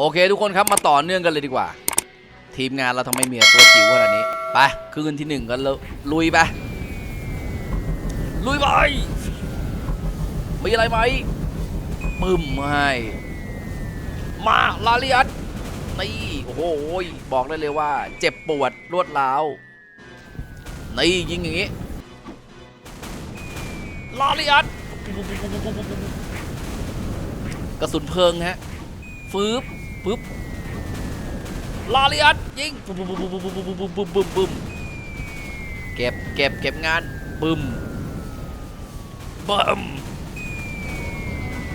โอเคทุกคนครับมาต่อเนื่องกันเลยดีกว่า ทีมงานเราทำไมมีแต่ตัวจิ๋วขนาดนี้ไปคืนที่หนึ่งกันลยลุยไปลุยไปมีอะไรไหมปึ้มให้มาลาเลียสนี่โอ้โหบอกได้เลยว่า เจ็บปวดรวดร้าวนี่ยิงอย่างนี้ลาเลียสกระสุนเพลิงฮะฟืบ ปึ๊บลาเลียนยิงบึ้มบึ้มบึ้มบึ้มบึ้มบึ้มบึ้มบึ้มบึ้มเก็บเก็บเก็บงานบึ้มบึ้ม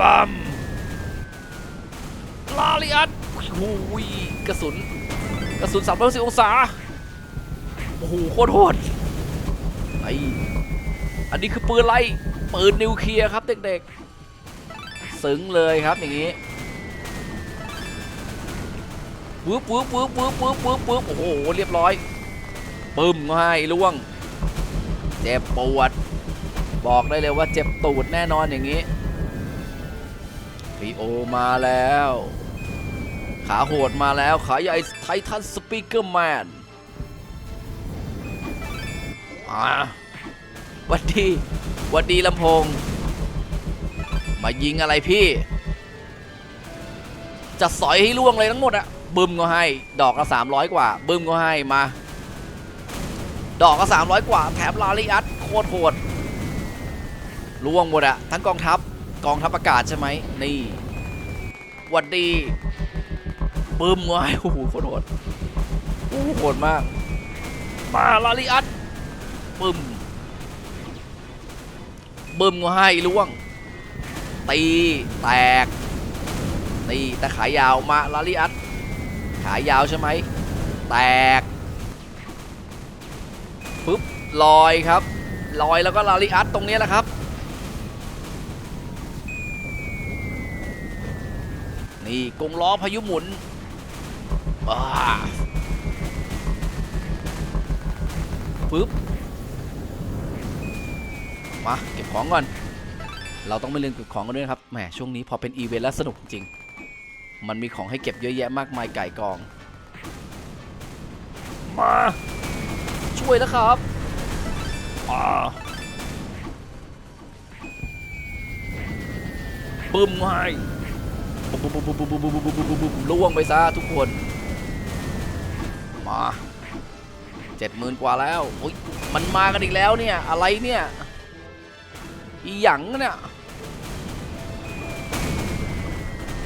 บึ้มลาเลียนโอ้โหกระสุนกระสุนสามร้อยสิบองศาโอ้โหโคตรโหดไออันนี้คือปืนไรปืนนิวเคลียร์ครับเด็กๆ ซึ้งเลยครับอย่างนี้ วืบวืบวืบวืบวืบวืบวืบโอ้โห เรียบร้อย ปึ้มให้ล่วง เจ็บปวด บอกได้เลยว่าเจ็บตูดแน่นอนอย่างนี้พีโอมาแล้ว ขาโหดมาแล้ว ขาใหญ่ไททันสปีกเกอร์แมนอ่าวัดดีวัดดีลำโพง มายิงอะไรพี่ จะสอยให้ล่วงเลยทั้งหมดอะ บึ้มก็ให้ ดอกละ300 กว่า บึ้มก็ให้มา ดอกละ300 กว่า แถมลาลิอัสโคตรโหดล่วงหมดอะทั้งกองทัพกองทัพอากาศใช่ไหมนี่หวัดดีบึ้มก็ให้โอ้โหโคตรโหดโอ้โหโหดมาก มาลาลิอัสบึ้มบึ้มก็ให้ล่วง ตีแตกนี่ต่ขายาวมาลาลิอัส ขายาวใช่ไหม แตกปึ๊บลอยครับ ลอยแล้วก็ลาลิอัสตรงนี้แหละครับ นี่กงล้อพายุหมุนปึ๊บ มา เก็บของก่อน เราต้องไม่ลืมเก็บของกันด้วยนะครับ แหม ช่วงนี้พอเป็นอีเวนต์แล้วสนุกจริง มันมีของให้เก็บเยอะแยะมากมายไก่กอง มา ช่วยแล้วครับอ่าบึ้มให้บึ้มบึ้มบึ้มบึ้มบึ้มบึ้มบึ้มบึ้มบึ้มบึ้มล่วงไปซะทุกคน มาเจ็ดหมื่นกว่าแล้วโอ้ยมันมากันอีกแล้วเนี่ย อะไรเนี่ย อีหยังเนี่ย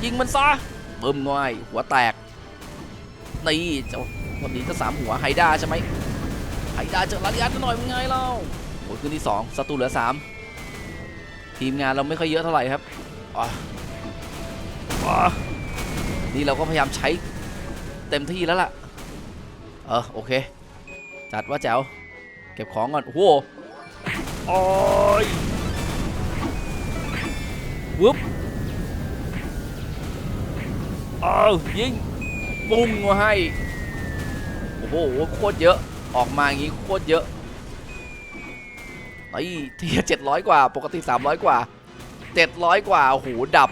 ยิงมันซะ เบึ้มง่อยหัวแตกนี่เจ้าวันนี้ก็สามหัวไฮด้าใช่ไหมไฮด้าเจอลาลิอัสหน่อยเป็นไงเล่าโอ้ยคืนที่สองศัตรูเหลือสามทีมงานเราไม่ค่อยเยอะเท่าไหร่ครับนี่เราก็พยายามใช้เต็มที่แล้วล่ะ เออโอเค จัดว่าแจ๋วเก็บของก่อนโอ้โหโอ้ยวึบ เอายิงปุ้งมาให้ โอ้โหโคตรเยอะออกมาอย่างงี้โคตรเยอะไอ้เทียเจ็ดร้อยกว่า ปกติสามร้อยกว่าเจ็ดร้อยกว่าโอ้โหดับ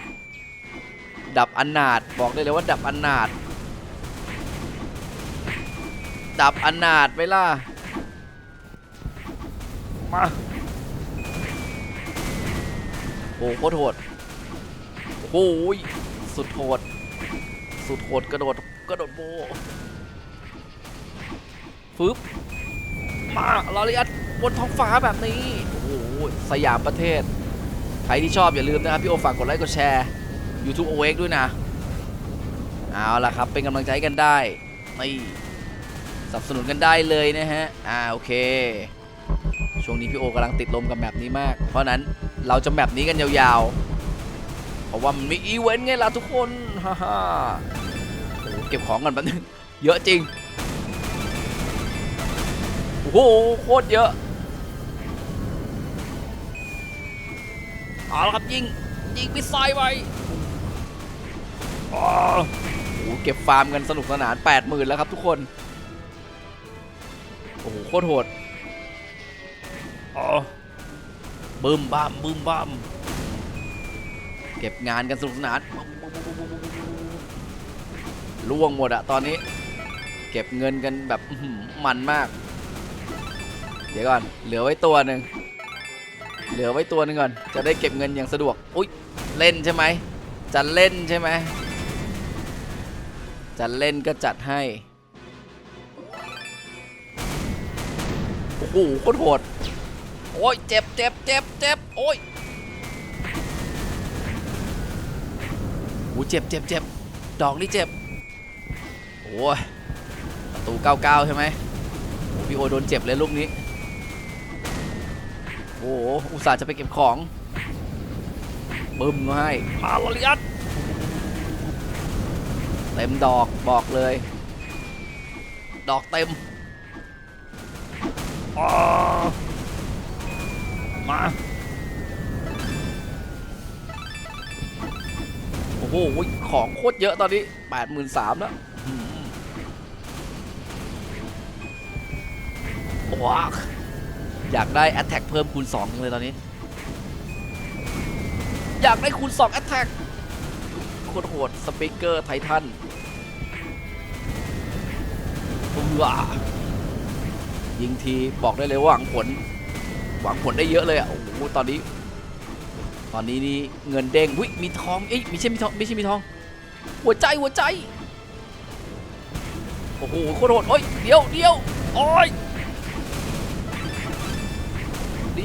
ดับอนาถบอกได้เลยว่าดับอนาถดับอนาถไหมล่ะมาโอ้โหโคตรโหดโอ้ยสุดโหด สุดโหดกระโดดกระโดดโบฟึบมาลอริอัสบนท้องฟ้าแบบนี้ โอ้โหสยามประเทศ ใครที่ชอบอย่าลืมนะครับ พี่โอฝากกดไลค์กดแชร์ YouTube o x ด้วยนะ เอาล่ะครับ เป็นกำลังใจกันได้นี่สนับสนุนกันได้เลยนะฮะ อ่าโอเค ช่วงนี้พี่โอกำลังติดลมกับแบบนี้มาก เพราะนั้นเราจะแบบนี้กันยาวๆ เพราะว่ามันมีอีเวนต์ไงล่ะทุกคน ฮ่าฮ่า เก็บของกันแป๊บนึงเยอะจริงโอ้โหโคตรเยอะเอาละครับยิงยิงมิสไซล์ไปโอ้โหเก็บฟาร์มกันสนุกสนาน 80,000 แล้วครับทุกคน โอ้โหโคตรโหดอ๋อบึ้มบ้ามบึ้มบ้ามเก็บงานกันสนุกสนาน ล่วงหมดอะตอนนี้ เก็บเงินกันแบบหมันมาก เดี๋ยวก่อน เหลือไว้ตัวหนึ่งเหลือไว้ตัวหนึ่งก่อน จะได้เก็บเงินอย่างสะดวก อุ้ยเล่นใช่ไหมจะเล่นใช่ไหมจะเล่นก็จัดให้ โอ้โหโคตรโหด โอ้ยเจ็บเจ็บเจ็บเจ็บโอ้ยโอ้เจ็บเจ็บเจ็บดอกนี่เจ็บ ประตู 99 ใช่ไหมพี่โอโดนเจ็บเลยลูกนี้ โอ้โหอุตส่าห์จะไปเก็บของบึ้มมาให้มาลอริอัสเต็มดอกบอกเลย ดอกเต็มมาโอ้โหของโคตรเยอะตอนนี้ 83,000แล้ว ว้าอยากได้ Attack เพิ่มคูณ2จังเลยตอนนี้ อยากได้คูณ2 Attack โคตรโหดสปีกเกอร์ไททันว้ายิงทีบอกได้เลยว่าหวังผล หวังผลได้เยอะเลยอะโอ้โหตอนนี้ ตอนนี้นี่เงินเด้งวิมีทองเอ้ยไม่ใช่มีทองไม่ใช่มีทอง หัวใจหัวใจโอ้โหโคตรโหดโอ้ยเดี๋ยวเดี๋ยวโอ้ย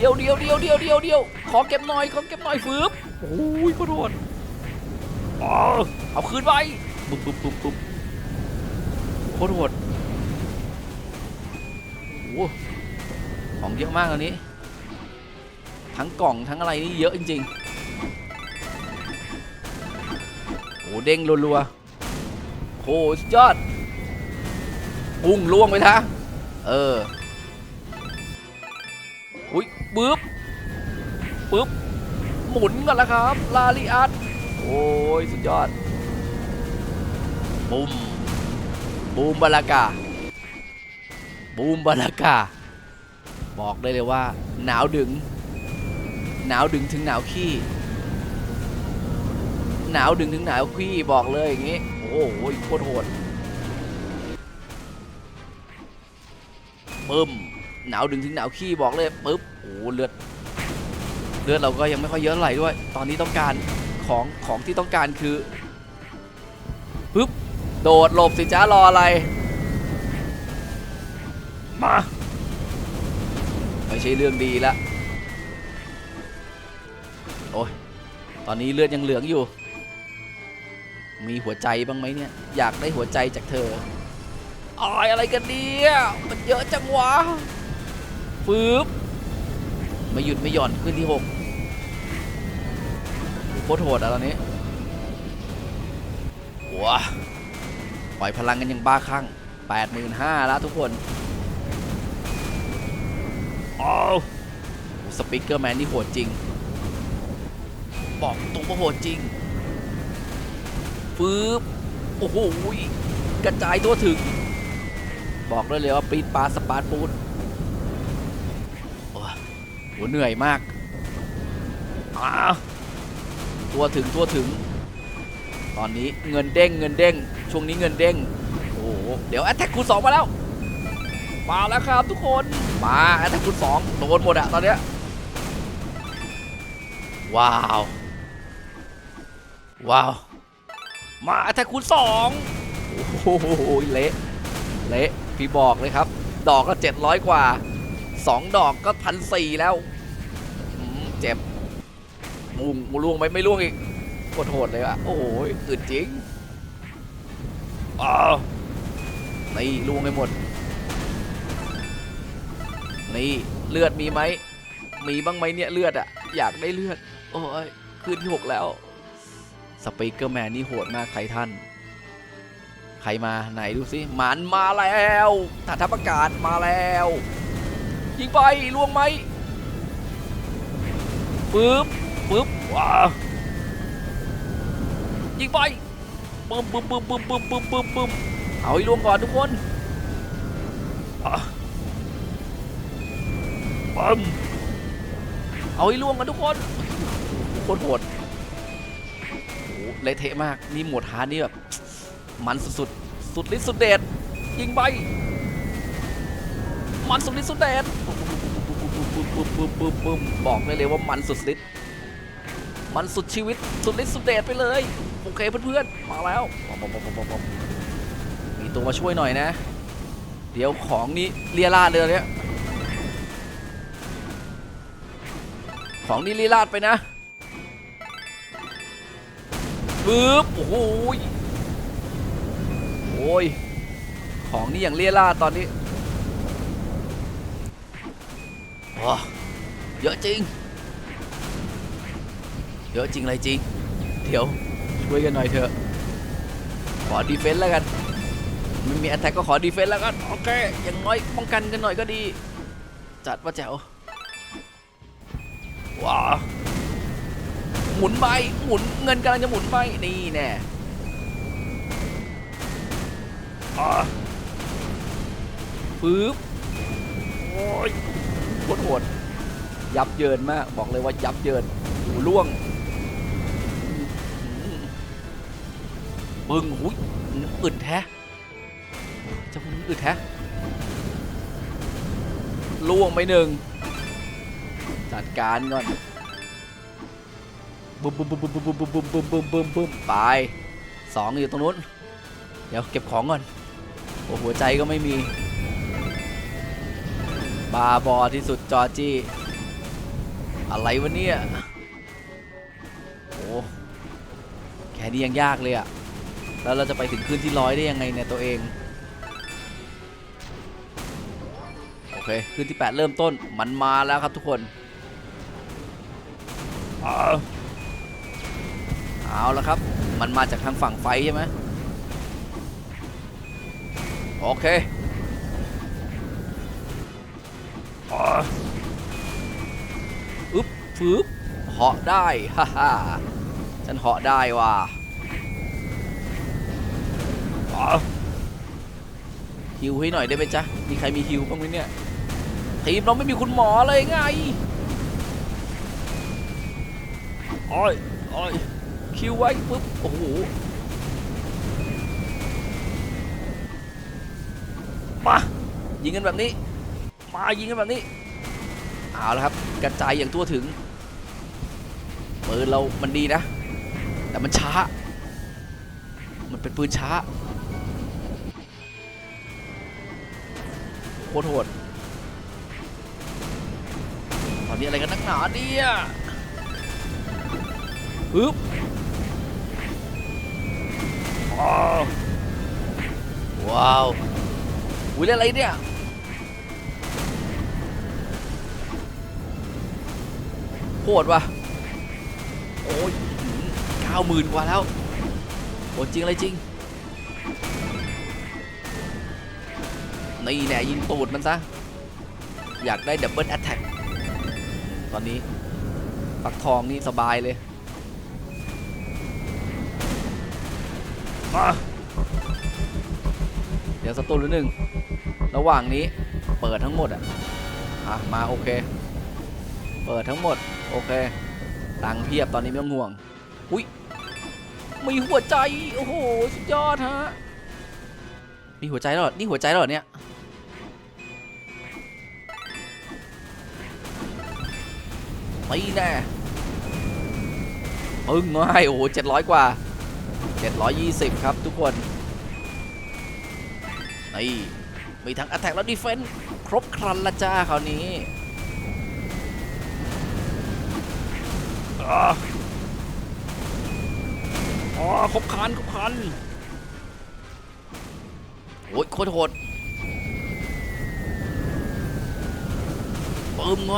ดียวเดียวเดียวเดียวเดียวเดียวขอเก็บหน่อยขอเก็บหน่อยฟืบโอ้ยขอโทษเอาคืนไปปุ๊บปุ๊บปุ๊บปุ๊บโคตรโหดโอ้ของเยอะมากอันนี้ ทั้งกล่องทั้งอะไรนี่เยอะจริงๆโอ้เด้งรัวๆโหยอด พุ่งล่วงไปทะเออ อุ้ยปึ๊บปึ๊บหมุนกันแล้วครับ ลาลิอัสโอ้ย สุดยอดบูมบูมบาลากาบูมบาลากาบอกได้เลยว่า หนาวดึง หนาวดึงถึงหนาวขี้หนาวดึงถึงหนาวขี้บอกเลยอย่างงี้ โอ้โหโคตรโหดปึ้ม หนาวดึงถึงหนาวขี้บอกเลยปึ๊บโอ้เลือดเลือดเราก็ยังไม่ค่อยเยอะเท่าไหร่ด้วย ตอนนี้ต้องการของของที่ต้องการคือปึ๊บโดดหลบสิจ้ารออะไร มาไม่ใช่เรื่องดีละโอ้ยตอนนี้เลือดยังเหลืองอยู่ มีหัวใจบ้างไหมเนี่ย อยากได้หัวใจจากเธออายอะไรกันเนี่ยมันเยอะจังวะ ฟืบไม่หยุดไม่หย่อนขึ้นที่หกโคตรโหดอะตอนนี้ว้าปล่อยพลังกันยังบ้าคลั่งแปดหมื่นห้าแล้วทุกคนอ้าวสปิเกอร์แมนนี่โหดจริง บอกตรงว่าโหดจริงฟืบโอ้โหกระจายตัวถึง บอกได้เลยว่าปีดปลาสปาร์ตปูดโอ้ย โหเหนื่อยมากตัวถึงตัวถึง ตอนนี้เงินเด้งเงินเด้ง ช่วงนี้เงินเด้ง โอ้โห เดี๋ยวแอตแทกคูณสองมาแล้ว มาแล้วครับทุกคน มาแอตแทกคูณสองโดนหมดอะตอนเนี้ย ว้าว ว้าว มาแอตแทกคูณสองโอ้โห เละ เละ พี่บอกเลยครับ ดอกก็เจ็ดร้อยกว่า สองดอกก็พันสี่แล้วเจ็บมุงมล่วงไหมไม่ล่วงอีกโคตรโหดเลยอะโอ้โหอึดจริงอ้าวนี่ล่วงไปหมด นี่เลือดมีไหม มีบ้างไหมเนี่ยเลือดอะอยากได้เลือด โอ้ยขึ้นที่หกแล้วสปีกเกอร์แมนนี่โหดมากไททันใครมาไหนดูสิหมันมาแล้วฐานทัพอากาศมาแล้ว ยิงไปล่วงไหมปึ๊บปึ๊บว้ายิงไปปึ้มปึ้มปึ้มปึ้มปึ้มปึ้มปึ้มปึ้มเอาให้ล่วงก่อนทุกคนอะปึ้มเอาให้ล่วงกันทุกคนโคตรโหดโอ้โหเละเทะมากนี่หมวดฮาร์ดนี่แบบมันสุดๆสุดฤทธิ์สุดเดชยิงไป มันสุดฤทธิ์สุดเดชบปุ๊บอกได้เลยว่ามันสุดฤทธิ์มันสุดชีวิตสุดฤทธิ์สุดเดชไปเลยโอเคเพื่อนๆมาแล้วมีตัวมาช่วยหน่อยนะ เดี๋ยวของนี้เลียราดเลยเนี่ยของนี่ลีลาดไปนะปึ๊บโอ้โหยโอ้ยของนี่อย่างเลียลาดตอนนี้ โอ้เยอะจริง เยอะจริงอะไรจริง เดี๋ยวช่วยกันหน่อยเถอะ ขอดีเฟนต์แล้วกัน ไม่มีแอตแทกก็ขอดีเฟนต์แล้วกัน โอเค อย่างน้อยป้องกันกันหน่อยก็ดี จัดว่าแจ๋วว้าหมุนไป หมุนเงินกำลังจะหมุนไป นี่แน่อ่าปึ๊บโอ้ย โคตรโหดยับเยินมาก บอกเลยว่ายับเยินหูล่วงอื้อหือปึ้งหุยอึดแท้จะมันอึดแท้ล่วงไปหนึ่งจัดการก่อนบุ้มบุ้มบุ้มบุ้มบุ้มบุ้มบุ้มบุ้มบุ้มบุ้มบุ้มไปสองอยู่ตรงนู้น เดี๋ยวเก็บของก่อนโอ้หัวใจก็ไม่มี บาบอที่สุดจอจี้ อะไรวะเนี่ยโอ้แค่นี้ยังยากเลยอะแล้วเราจะไปถึงคืนที่ร้อยได้ยังไงเนี่ยตัวเอง โอเคคืนที่ 8 เริ่มต้นมันมาแล้วครับทุกคน เอาเอาละครับ มันมาจากทางฝั่งไฟใช่ไหมโอเค อึ๊บฟืบเหาะได้ฮ่าฮ่าฉันเหาะได้ว่ะอ่าฮิวให้หน่อยได้ไหมจ๊ะ มีใครมีฮิวบ้างไหมเนี่ย ทีมเราไม่มีคุณหมอเลยไงโอ้ยโอ้ยคิวไว้ปุ๊บ โอ้โหมายิงกันแบบนี้ มายิงกันแบบนี้เอาละครับกระจายอย่างทั่วถึงปืนเรามันดีนะ แต่มันช้า มันเป็นปืนช้าโคตรโหดตอนนี้อะไรกันนักหนาเนี่ยปึ๊บอ้าวว้าวอุ้ยอะไรเนี่ย โหดว่ะ โอ้ยเก้าหมื่นกว่าแล้วโหจริงอะไรจริง นี่แน่ยิงตูดมันซะ อยากได้ดับเบิลแอตแทกตอนนี้ ปักทองนี่สบายเลยมาเดี๋ยวสตูนหรือหนึ่ง ระหว่างนี้เปิดทั้งหมดอะ อะ มาโอเค เปิดทั้งหมด โอเค ตังเพียบตอนนี้ไม่ต้องห่วง อุ้ยมีหัวใจ โอ้โห สุดยอดฮะ มีหัวใจแล้วเหรอนี่หัวใจแล้วเหรอเนี่ย ไม่แน่ปึ้งง่ายโอ้โหเจ็ดร้อยกว่า 720 ครับทุกคน นี่ มีทั้ง Attack และ Defense ครบครันละจ้าคราวนี้ อ่าอ๋อครบครันครบครันโอ้ยโคตรโหดปึ้มไง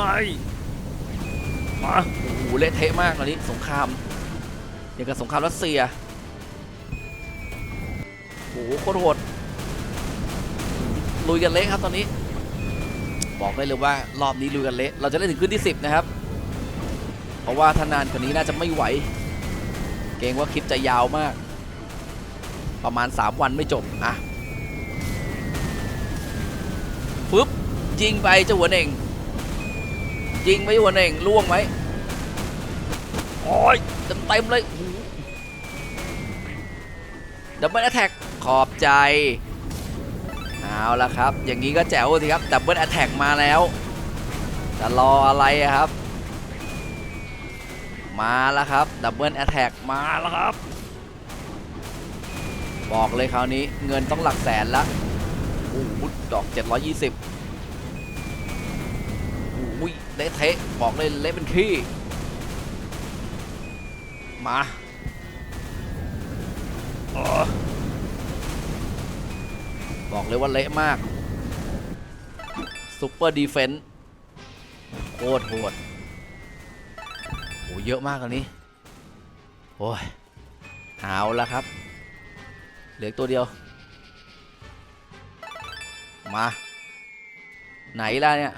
มาโอ้โหเละเทะมากตอนนี้สงครามอย่างกับสงครามรัสเซียโอ้โหโคตรโหดลุยกันเละครับตอนนี้ บอกได้เลยว่ารอบนี้ลุยกันเละเราจะเล่นถึงคืนที่ 10 นะครับ เพราะว่าถ้านานกว่านี้น่าจะไม่ไหว เกรงว่าคลิปจะยาวมาก ประมาณ 3 วันไม่จบอะปึ๊บยิงไปเจ้าหัวเน่งยิงไปหัวเน่งล่วงไหมโอ้ยเต็มเต็มเลยดับเบิลแอ t แทกขอบใจ เอาละครับ อย่างนี้ก็แจ๋วสิครับดับเบิลแอ t แทกมาแล้ว จะรออะไรครับ มาแล้วครับดับเบิลแอ t แทกมาแล้วครับ บอกเลยคราวนี้เงินต้องหลักแสนละโอ้โหดอก 720โอ้ยเละเทะบอกเลยเละเป็นขี้ มาออบอกเลยว่าเละมาก ซุปเปอร์ดีเฟนส์โคตรโหด โอ้เยอะมากอันนี้ โอ้ยเอาแล้วครับ เหลือตัวเดียว มา ไหนล่ะเนี่ย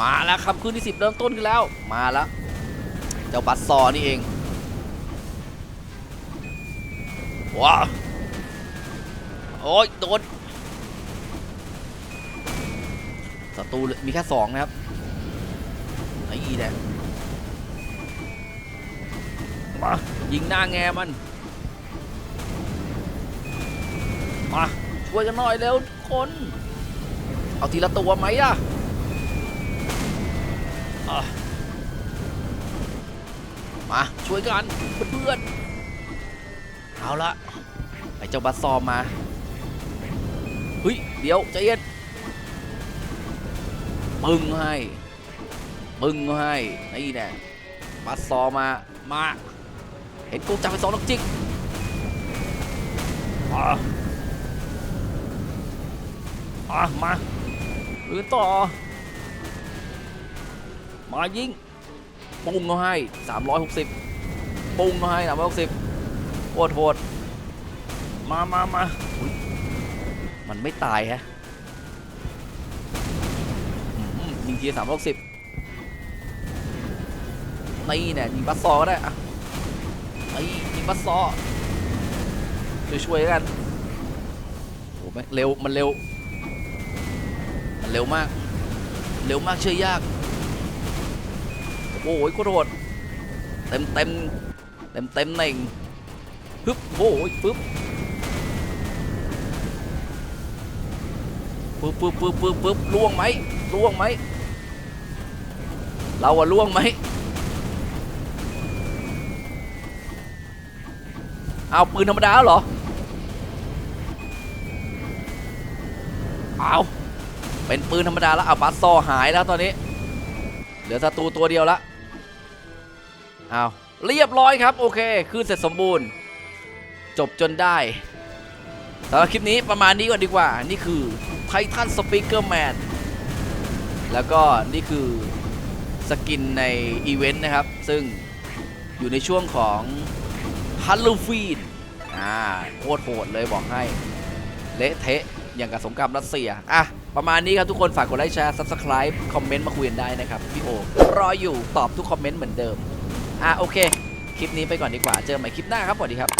มาแล้วครับคืนที่สิบเริ่มต้นกันแล้ว มาแล้ว เจ้าบัตซอนี่เอง ว้าโอ้ยโดนศัตรูมีแค่สองนะครับ ไอ้เนี่ยมายิงหน้าแงมัน มาช่วยกันหน่อยเร็วทุกคน เอาทีละตัวไหมอะอะมาช่วยกันเพื่อนๆเอาละไอ้เจ้าบัสซอมมาเฮ้ยเดี๋ยวใจเย็นปึ้งให้ ปึ้งให้นี่แน่บัสซอมมามา เห็นกูจับไปสองนักจิกมามามาอื่นต่อ มายิงปุ้งเขาให้ 360 ปุ้งเขาให้ 360โคตรโหดมามามามันไม่ตายฮะยิงทีสามร้อยสิบ นี่เนี่ยยิงบัสซอก็ได้อะไอ้ยิงบัสซอช่วยๆกันโอ้แม่เร็วมันเร็ว มันเร็วมาก เร็วมากเชื่อยาก โอ้ยโคตรโหดเต็มเต็มเต็มเต็มหนึ่งฮึบโอ้ยปึ๊บปึ๊บปึ๊บปึ๊บปึ๊บปึ๊บล่วงไหมล่วงไหมเราอะล่วงไหม เอาปืนธรรมดาเหรอ เอาเป็นปืนธรรมดาแล้วเอาบัสซอหายแล้วตอนนี้ เหลือศัตรูตัวเดียวละเอาเรียบร้อยครับ โอเค คืนเสร็จสมบูรณ์ จบจนได้สำหรับคลิปนี้ประมาณนี้ก่อนดีกว่า นี่คือไททันสปีกเกอร์แมนแล้วก็นี่คือสกินในอีเวนต์นะครับ ซึ่งอยู่ในช่วงของ ฮัลโลฟีนอ่าโคตรโหดเลยบอกให้ เละเทะอย่างกับสงครามรัสเซีย อะ ประมาณนี้ครับทุกคนฝากกดไลค์แชร์ subscribe คอมเมนต์มาคุยกันได้นะครับ พี่โอ รออยู่ตอบทุกคอมเมนต์เหมือนเดิม อะ โอเค คลิปนี้ไปก่อนดีกว่า เจอกันใหม่คลิปหน้าครับสวัสดีครับ